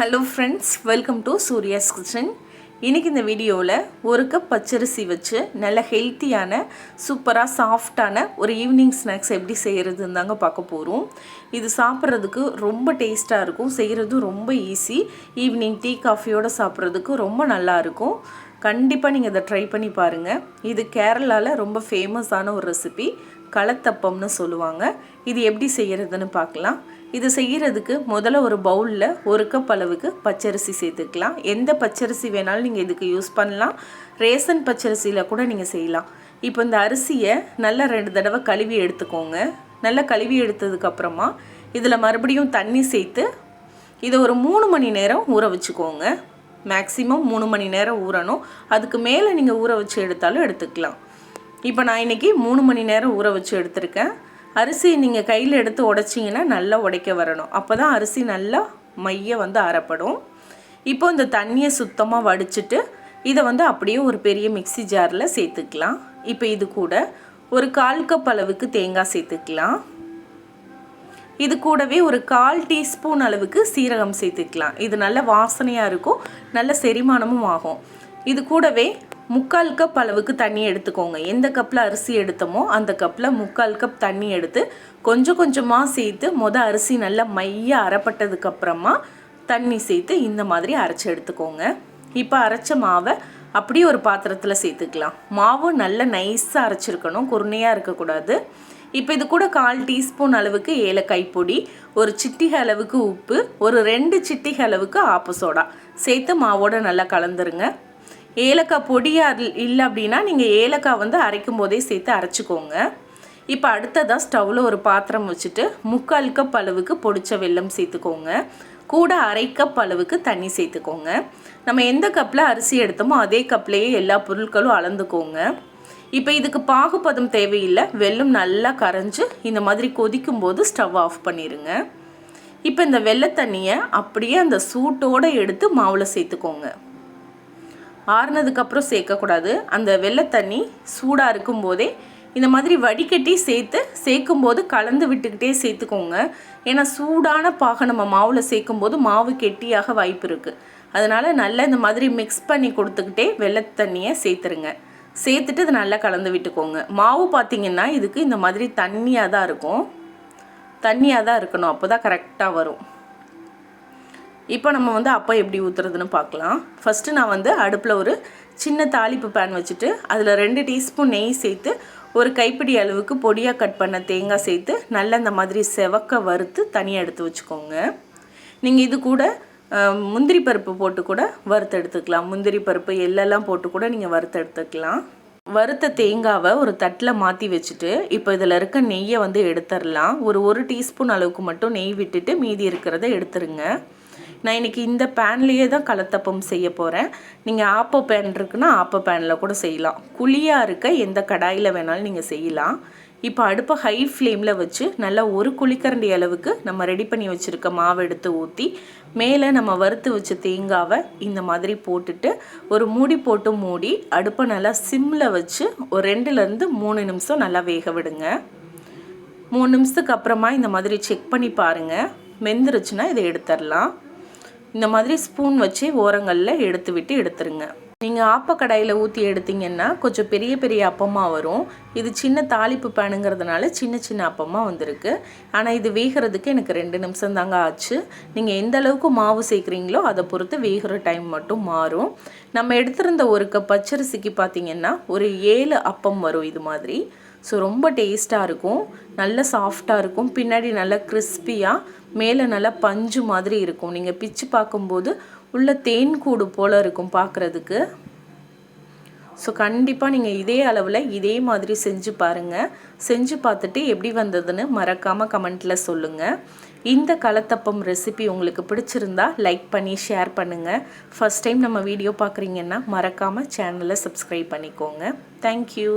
Hello friends welcome to Surya's kitchen இன்றைக்கி இந்த வீடியோவில் ஒரு கப் பச்சரிசி வச்சு நல்ல ஹெல்த்தியான சூப்பராக சாஃப்டான ஒரு ஈவினிங் ஸ்நாக்ஸ் எப்படி செய்கிறதுன்னு தாங்க பார்க்க போகிறோம் இது சாப்பிட்றதுக்கு ரொம்ப டேஸ்ட்டாக இருக்கும் செய்கிறது ரொம்ப ஈஸி ஈவினிங் டீ காஃபியோடு சாப்பிட்றதுக்கு ரொம்ப நல்லாயிருக்கும் கண்டிப்பாக நீங்கள் இதை ட்ரை பண்ணி பாருங்கள் இது கேரளாவில் ரொம்ப ஃபேமஸான ஒரு ரெசிபி களத்தப்பம்னு சொல்லுவாங்க. இது எப்படி செய்கிறதுன்னு பார்க்கலாம். இது செய்கிறதுக்கு முதல்ல ஒரு பவுலில் ஒரு கப் அளவுக்கு பச்சரிசி சேர்த்துக்கலாம். எந்த பச்சரிசி வேணாலும் நீங்கள் இதுக்கு யூஸ் பண்ணலாம். ரேசன் பச்சரிசியில் கூட நீங்கள் செய்யலாம். இப்போ இந்த அரிசியை நல்லா ரெண்டு தடவை கழுவி எடுத்துக்கோங்க. நல்லா கழுவி எடுத்ததுக்கப்புறமா இதில் மறுபடியும் தண்ணி சேர்த்து இதை ஒரு மூணு மணி நேரம் ஊற வச்சுக்கோங்க. மேக்ஸிமம் மூணு மணி நேரம் ஊறணும். அதுக்கு மேலே நீங்கள் ஊற வச்சு எடுத்தாலும் எடுத்துக்கலாம். இப்போ நான் இன்றைக்கி மூணு மணி நேரம் ஊற வச்சு எடுத்திருக்கேன். அரிசி நீங்கள் கையில் எடுத்து உடைச்சிங்கன்னா நல்லா உடைக்க வரணும். அப்போ தான் அரிசி நல்லா மைய வந்து அறப்படும் இப்போ இந்த தண்ணியை சுத்தமாக வடிச்சிட்டு இதை வந்து அப்படியே ஒரு பெரிய மிக்சி ஜாரில் சேர்த்துக்கலாம். இப்போ இது கூட ஒரு கால் கப் அளவுக்கு தேங்காய் சேர்த்துக்கலாம். இது கூடவே ஒரு கால் டீஸ்பூன் அளவுக்கு சீரகம் சேர்த்துக்கலாம். இது நல்ல வாசனையாக இருக்கும். நல்ல செரிமானமும் ஆகும். இது கூடவே முக்கால் கப் அளவுக்கு தண்ணி எடுத்துக்கோங்க. எந்த கப்பில் அரிசி எடுத்தோமோ அந்த கப்பில் முக்கால் கப் தண்ணி எடுத்து கொஞ்சம் கொஞ்சமாக சேர்த்து மொதல் அரிசி நல்லா மைய அரைப்பட்டதுக்கப்புறமா தண்ணி சேர்த்து இந்த மாதிரி அரைச்சி எடுத்துக்கோங்க. இப்போ அரைச்ச மாவை அப்படியே ஒரு பாத்திரத்தில் சேர்த்துக்கலாம். மாவு நல்லா நைஸாக அரைச்சிருக்கணும். குருணையாக இருக்கக்கூடாது. இப்போ இது கூட கால் டீஸ்பூன் அளவுக்கு ஏலக்காய் பொடி ஒரு சிட்டிக அளவுக்கு உப்பு ஒரு ரெண்டு சிட்டிக அளவுக்கு ஆப்பு சோடா. சேர்த்து மாவோட நல்லா கலந்துருங்க. ஏலக்காய் பொடியாக இல்லை அப்படின்னா நீங்கள் ஏலக்காய் வந்து அரைக்கும் போதே சேர்த்து அரைச்சிக்கோங்க. இப்போ அடுத்ததாக ஸ்டவ்வில் ஒரு பாத்திரம் வச்சுட்டு முக்கால் கப் அளவுக்கு பொடிச்ச வெல்லம் சேர்த்துக்கோங்க. கூட அரை கப் அளவுக்கு தண்ணி சேர்த்துக்கோங்க. நம்ம எந்த கப்பில் அரிசி எடுத்தோமோ அதே கப்லேயே எல்லா பொருட்களும் அளந்துக்கோங்க. இப்போ இதுக்கு பாகுபதம் தேவையில்லை. வெல்லம் நல்லா கரைஞ்சி இந்த மாதிரி கொதிக்கும் போது ஸ்டவ் ஆஃப் பண்ணிடுங்க இப்போ இந்த வெள்ளை தண்ணியை அப்படியே அந்த சூட்டோடு எடுத்து மாவில் சேர்த்துக்கோங்க. ஆறுனதுக்கப்புறம் சேர்க்கக்கூடாது அந்த வெள்ளை தண்ணி சூடாக இருக்கும்போதே இந்த மாதிரி வடிகட்டி சேர்த்து சேர்க்கும் போது கலந்து விட்டுக்கிட்டே சேர்த்துக்கோங்க. ஏன்னா சூடான பாக நம்ம மாவில் சேர்க்கும் போது மாவு கெட்டியாக வாய்ப்பு இருக்குது அதனால் நல்லா இந்த மாதிரி மிக்ஸ் பண்ணி கொடுத்துக்கிட்டே வெள்ளை தண்ணியை சேர்த்துருங்க. சேர்த்துட்டு இதை நல்லா கலந்து விட்டுக்கோங்க. மாவு பார்த்திங்கன்னா இதுக்கு இந்த மாதிரி தண்ணியாக தான் இருக்கும். தண்ணியாக தான் இருக்கணும். அப்போ தான் கரெக்டாக வரும். இப்போ நம்ம வந்து அப்பா எப்படி ஊற்றுறதுன்னு பார்க்கலாம். ஃபஸ்ட்டு நான் வந்து அடுப்பில் ஒரு சின்ன தாளிப்பு பேன் வச்சுட்டு அதில் ரெண்டு டீஸ்பூன் நெய் சேர்த்து ஒரு கைப்பிடி அளவுக்கு பொடியாக கட் பண்ண தேங்காய் சேர்த்து நல்லா இந்த மாதிரி செவக்க வறுத்து தனியாக எடுத்து வச்சுக்கோங்க. நீங்கள் இது கூட முந்திரி பருப்பு போட்டு கூட வறுத்து எடுத்துக்கலாம். முந்திரி பருப்பு எள்ளெல்லாம் போட்டு கூட நீங்கள் வறுத்து எடுத்துக்கலாம். வறுத்த தேங்காவை ஒரு தட்டில் மாற்றி வச்சுட்டு இப்போ இதில் இருக்க நெய்யை வந்து எடுத்துடலாம். ஒரு ஒரு டீஸ்பூன் அளவுக்கு மட்டும் நெய் விட்டுட்டு மீதி இருக்கிறத எடுத்துருங்க. நான் இன்றைக்கி இந்த பேன்லேயே தான் கலத்தப்பம் செய்ய போகிறேன் நீங்கள் ஆப்போ பேன் இருக்குன்னா ஆப்போ பேனில் கூட செய்யலாம். குழியாக இருக்க எந்த கடாயில் வேணாலும் நீங்கள் செய்யலாம். இப்போ அடுப்பை ஹை ஃப்ளேமில் வச்சு நல்லா ஒரு குழிக்கரண்டி அளவுக்கு நம்ம ரெடி பண்ணி வச்சுருக்க மாவை எடுத்து ஊற்றி மேலே நம்ம வறுத்து வச்ச தேங்காவை இந்த மாதிரி போட்டுட்டு ஒரு மூடி போட்டு மூடி அடுப்பை நல்லா சிம்மில் வச்சு ஒரு ரெண்டுலேருந்து மூணு நிமிஷம் நல்லா வேக விடுங்க. மூணு நிமிஷத்துக்கு அப்புறமா இந்த மாதிரி செக் பண்ணி பாருங்கள் வெந்துருச்சுன்னா இதை எடுத்துடலாம். இந்த மாதிரி ஸ்பூன் வச்சு ஓரங்களில் எடுத்து விட்டு எடுத்துருங்க. நீங்கள் ஆப்பக்கடாயில் ஊற்றி எடுத்தீங்கன்னா கொஞ்சம் பெரிய பெரிய அப்பமாக வரும். இது சின்ன தாளிப்பு பேனுங்கிறதுனால சின்ன சின்ன அப்பமாக வந்திருக்கு. ஆனால் இது வேகிறதுக்கு எனக்கு ரெண்டு நிமிஷம் தாங்க ஆச்சு. நீங்கள் எந்த அளவுக்கு மாவு சேர்க்குறீங்களோ அதை பொறுத்து வேகிற டைம் மட்டும் மாறும். நம்ம எடுத்திருந்த ஒரு கப் பச்சரிசிக்கு பார்த்திங்கன்னா ஒரு ஏழு அப்பம் வரும் இது மாதிரி. ஸோ ரொம்ப டேஸ்ட்டாக இருக்கும். நல்ல சாஃப்டாக இருக்கும். பின்னாடி நல்லா கிறிஸ்பியாக மேலே நல்லா பஞ்சு மாதிரி இருக்கும். நீங்கள் பிச்சு பார்க்கும்போது உள்ள தேன் கூடு போல் இருக்கும் பார்க்குறதுக்கு. ஸோ கண்டிப்பாக நீங்கள் இதே அளவில் இதே மாதிரி செஞ்சு பாருங்கள் செஞ்சு பார்த்துட்டு எப்படி வந்ததுன்னு மறக்காமல் கமெண்ட்டில் சொல்லுங்கள் இந்த கலத்தப்பம் ரெசிபி உங்களுக்கு பிடிச்சிருந்தா லைக் பண்ணி ஷேர் பண்ணுங்கள் ஃபஸ்ட் டைம் நம்ம வீடியோ பார்க்குறீங்கன்னா மறக்காமல் சேனலை சப்ஸ்கிரைப் பண்ணிக்கோங்க. தேங்க்யூ